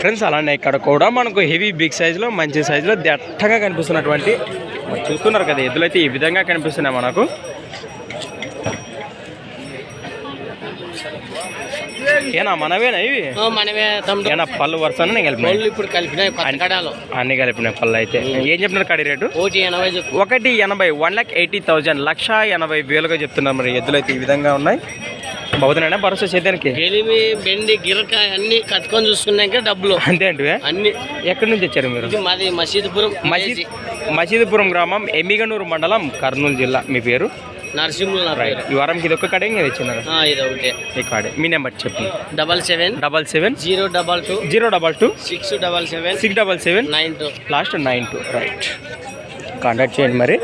Friends అలానే ఇక్కడ కూడా మనకు హెవీ బిగ్ సైజులో మంచి సైజులో దట్టంగా కనిపిస్తున్నటువంటి చూస్తున్నారు కదా ఎద్దులైతే ఈ విధంగా కనిపిస్తున్నాయి మనకు. ఏనా మనవేనా ఇవి? మనమే ఏనా పళ్ళు వరుసన కలిపినాయి? వాళ్ళు ఇప్పుడు కలిపినాయి అన్ని కలిపినాయి పళ్ళు అయితే. ఏం చెప్పినారు కడి రేటు? ఒకటి ఎనభై ఒకటి ఎనభై వన్ ల్యాక్ ఎయిటీ థౌజండ్ లక్ష ఎనభై వేలుగా చెప్తున్నారు మరి ఎద్దులు అయితే ఈ విధంగా ఉన్నాయి. బహుదనైనా భరోసా చేద్దానికి గెలిమి బెండి గిరక అన్ని కట్టుకొని చూసుకున్నాక డబ్బులు. అంతే అంటే అన్ని. ఎక్కడి నుంచి వచ్చారు మీరు? మాది మసీదుపురం మసీద్ మసీదుపురం గ్రామం ఎమ్మిగనూరు మండలం కర్నూలు జిల్లా. మీ పేరు? నరసింహులు నా పేరు ఈ వారంకి ఇది ఒక్క కడే ఇంకా తెచ్చినారు ఆ, ఇది ఒకటే. ఈ కాడే మీ నెంబర్ చెప్పండి. Double seven double seven zero double two zero double two six double seven six double seven nine two. Last nine two. Right contact చేయండి మరి.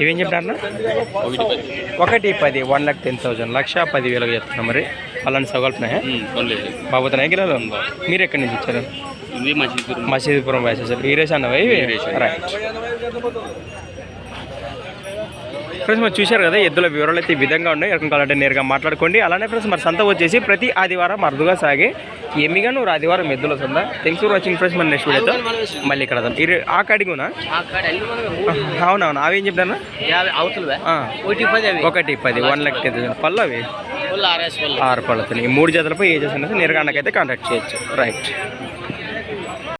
ఇవేం చెప్పారన్నా ఒకటి పది వన్ లాక్ టెన్ థౌసండ్ లక్ష పది వేలకు చెప్తున్నా మరి. అలాంటి సగల్పునాయా బాబోతున్నాయి గిరాలు మీరు ఎక్కడి నుంచి ఇచ్చారు ఇది మసీదుపురం మసీదుపురం వేసేసారు ఈరేష్ అన్నవా ఇవి? రైట్ ఫ్రెండ్స్ మరి చూశారు కదా ఎద్దుల వివరాలు అయితే ఈ విధంగా ఉన్నాయి. ఎక్కడ కావాలంటే నేరుగా మాట్లాడుకోండి. అలానే ఫ్రెండ్స్ మరి సంత వచ్చేసి ప్రతి ఆదివారం అరుదుగా సాగే ఎమ్మిగా నూరు ఆదివారం ఎద్దుల సంద థ్యాంక్స్ ఫర్ వాచింగ్ ఫ్రెండ్స్ మన నెక్స్ట్ వీడియోతో మళ్ళీ ఇక్కడ ఆ కాడిగునా? అవునవును. అవి ఏం చెప్తాను ఒకటి పది వన్ లాక్ పళ్ళు అవి? ఆరు పళ్ళతో ఈ మూడు జతలపై ఏ చేసిన నేరుగా అన్నకైతే కాంటాక్ట్ చేయొచ్చు. రైట్